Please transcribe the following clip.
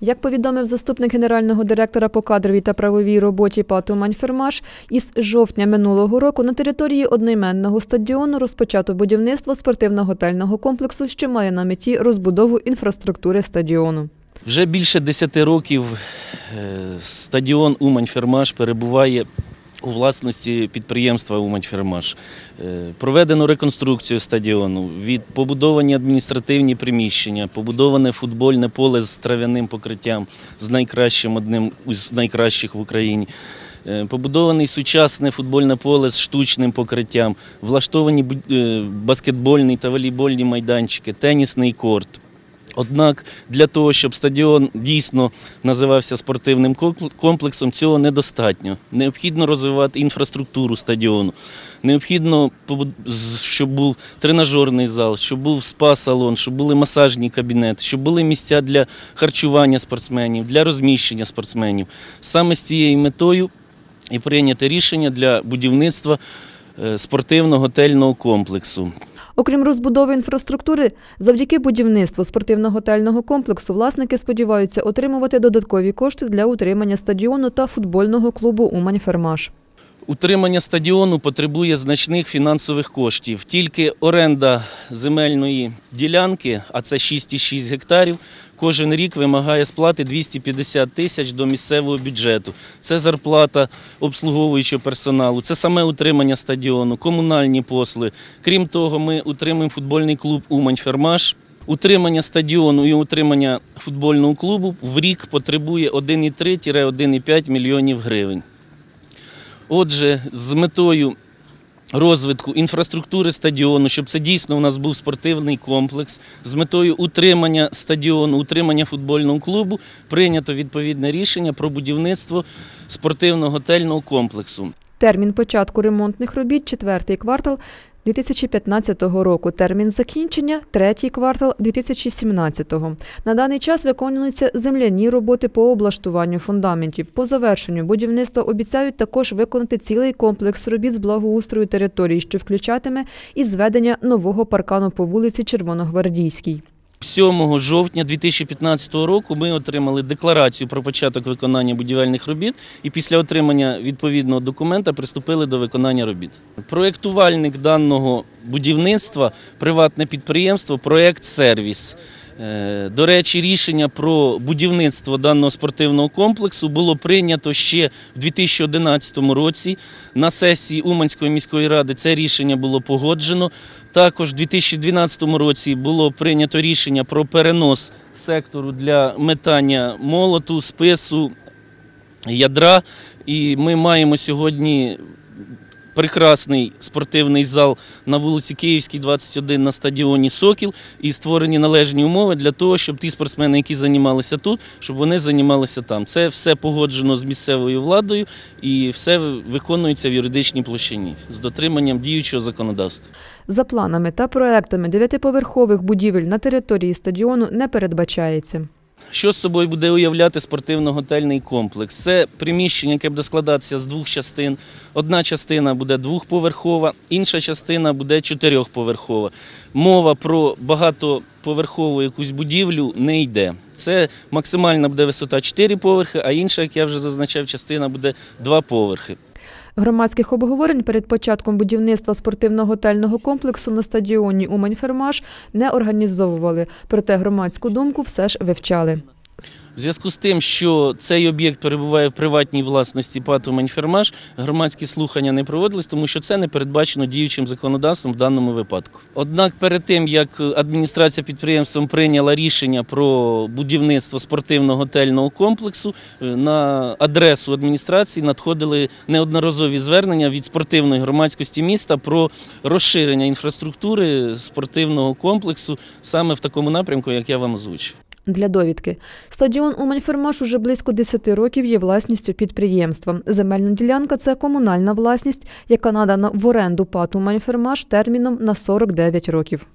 Як повідомив заступник генерального директора по кадровій та правовій роботі ПАТ «Уманьфермаш», із жовтня минулого року на території одноіменного стадіону розпочато будівництво спортивно-готельного комплексу, що має на меті розбудову інфраструктури стадіону. Вже більше 10 років е, стадіон Умань-Фермаш перебуває у власності підприємства Умань-Фермаш. Е, Проведено реконструкцію стадіону, побудовані адміністративні приміщення, побудоване футбольне поле з трав'яним покриттям, з найкращим одним з найкращих в Україні. Е, Побудований сучасне футбольне поле з штучним покриттям, влаштовані е, баскетбольні та волейбольні майданчики, тенісний корт. Однак для того, щоб стадіон дійсно називався спортивним комплексом, цього недостатньо. Необхідно розвивати інфраструктуру стадіону. Необхідно, щоб був тренажерний зал, щоб був спа-салон, щоб були масажні кабінети, щоб були місця для харчування спортсменів, для розміщення спортсменів. Саме з цією метою і прийнято рішення для будівництва е, спортивно-готельного комплексу. Окрім розбудови інфраструктури, завдяки будівництву спортивно-готельного комплексу власники сподіваються отримувати додаткові кошти для утримання стадіону та футбольного клубу «Умань-Фермаш». Утримання стадіону потребує значних фінансових коштів. Тільки оренда земельної ділянки, а це 6,6 гектарів, кожен рік вимагає сплати 250 тисяч до місцевого бюджету. Це зарплата обслуговуючого персоналу, це саме утримання стадіону, комунальні послуги. Крім того, ми утримуємо футбольний клуб Умань-Фермаш. Утримання стадіону і утримання футбольного клубу в рік потребує 1,3-1,5 мільйонів гривень. Отже, з метою розвитку інфраструктури стадіону, щоб це дійсно у нас був спортивний комплекс, з метою утримання стадіону, утримання футбольного клубу, прийнято відповідне рішення про будівництво спортивно-готельного комплексу. Термін початку ремонтних робіт – четвертий квартал 2015 року. Термін закінчення – третій квартал 2017. На даний час виконуються земляні роботи по облаштуванню фундаментів. По завершенню будівництва обіцяють також виконати цілий комплекс робіт з благоустрою території, що включатиме і зведення нового паркану по вулиці Червоногвардійській. 7 жовтня 2015 року ми отримали декларацію про початок виконання будівельних робіт і після отримання відповідного документа приступили до виконання робіт. Проєктувальник даного будівництва приватне підприємство Проєкт Сервіс. Е, До речі, рішення про будівництво даного спортивного комплексу було прийнято ще в 2011 році. На сесії Уманської міської ради це рішення було погоджено. Також в 2012 році було прийнято рішення про перенос сектору для метання молоту, спису, ядра. І ми маємо сьогодні прекрасний спортивний зал на вулиці Київській, 21 на стадіоні Сокіл і створені належні умови для того, щоб ті спортсмени, які займалися тут, щоб вони займалися там. Це все погоджено з місцевою владою і все виконується в юридичній площині з дотриманням діючого законодавства. За планами та проектами дев'ятиповерхових будівель на території стадіону не передбачається. Що з собою буде уявляти спортивно-готельний комплекс? Це приміщення, яке буде складатися з двох частин. Одна частина буде двохповерхова, інша частина буде чотирьохповерхова. Мова про багатоповерхову якусь будівлю не йде. Це максимальна буде висота 4 поверхи, а інша, як я вже зазначав, частина буде 2 поверхи. Громадських обговорень перед початком будівництва спортивно-готельного комплексу на стадіоні Умань-Фермаш не організовували, проте громадську думку все ж вивчали. В зв'язку з тим, що цей об'єкт перебуває в приватній власності ПАТу «Маньфермаш», громадські слухання не проводились, тому що це не передбачено діючим законодавством в даному випадку. Однак перед тим, як адміністрація підприємством прийняла рішення про будівництво спортивно-готельного комплексу, е, на адресу адміністрації надходили неодноразові звернення від спортивної громадськості міста про розширення інфраструктури спортивного комплексу саме в такому напрямку, як я вам озвучив. Для довідки. Стадіон Умань-Фермаш уже близько 10 років є власністю підприємства. Земельна ділянка – це комунальна власність, яка надана в оренду ПАТ Умань-Фермаш терміном на 49 років.